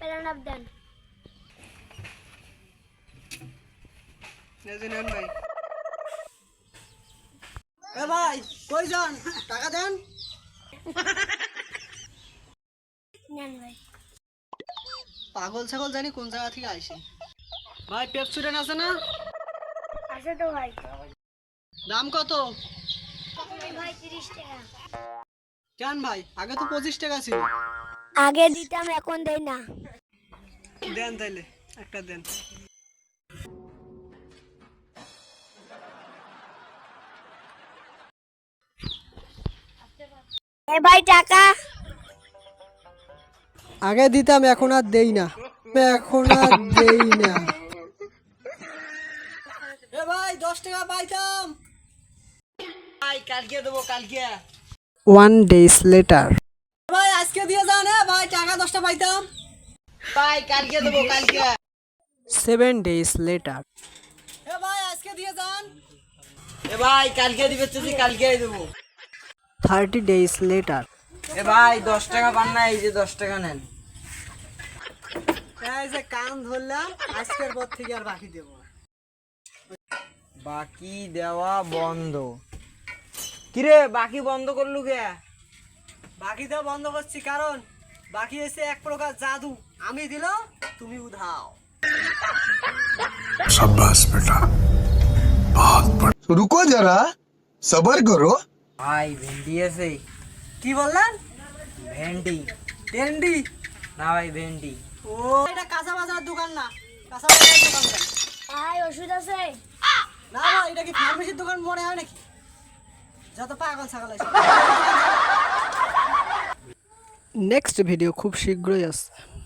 Paran up দেন। এ ভাই কই যান? টাকা দেন? নেন ভাই। পাগল ছাগল জানি কোন জায়গা থেকে আইসে ভাই পেপসুডেন্ট আছে না? আছে তো ভাই। দাম কত? ভাই তিরিশ টাকা। কেন ভাই? আগে তো পঁচিশ টাকা ছিল। আগে দিতাম এখন দেই না। দেন তাইলে একটা দেন। এ ভাই টাকা? আগে দিতাম এখন আর দেই না। এখন আর দেই না। এ ভাই দশ টাকা পাইতাম। ভাই কালকে দেবো কালকে। ওয়ান ডেজ লেটার পাইতাম ভাই কালকে দেবো কালকে। সেভেন ডেজ লেটার এ ভাই আজকে দিয়ে যান। এ ভাই কালকে দিবে তুই কালকে দেবো। থার্টি ডেজ লেটার এ ভাই দশ টাকা পান না এই যে দশ টাকা নেন। এই যে কান ধরলাম আজকের পর থেকে আর বাকি দেবো বাকি দেওয়া বন্ধ। কিরে বাকি বন্ধ করলু কে? বাকি দেওয়া বন্ধ করছি কারণ বাকি হয়েছে এক প্রকার জাদু। আমি দিল তুমি উধাও। সাব্বাস বেটা। রুকো যারা সবার করো। ভাই ভেন্ডি আছে। কি বললেন? ভেন্ডি। ভেন্ডি? না ভাই ভেন্ডি। ও এটা কাঁচা বাজারের দোকান না। কাঁচা বাজারের দোকান ভাই। ওষুধ আছে। না ভাই এটা কি ফার্মেসির দোকান মনে হয় নাকি? যত পাগল ছাগল আছে। নেক্সট ভিডিও খুব শীঘ্রই আসছে।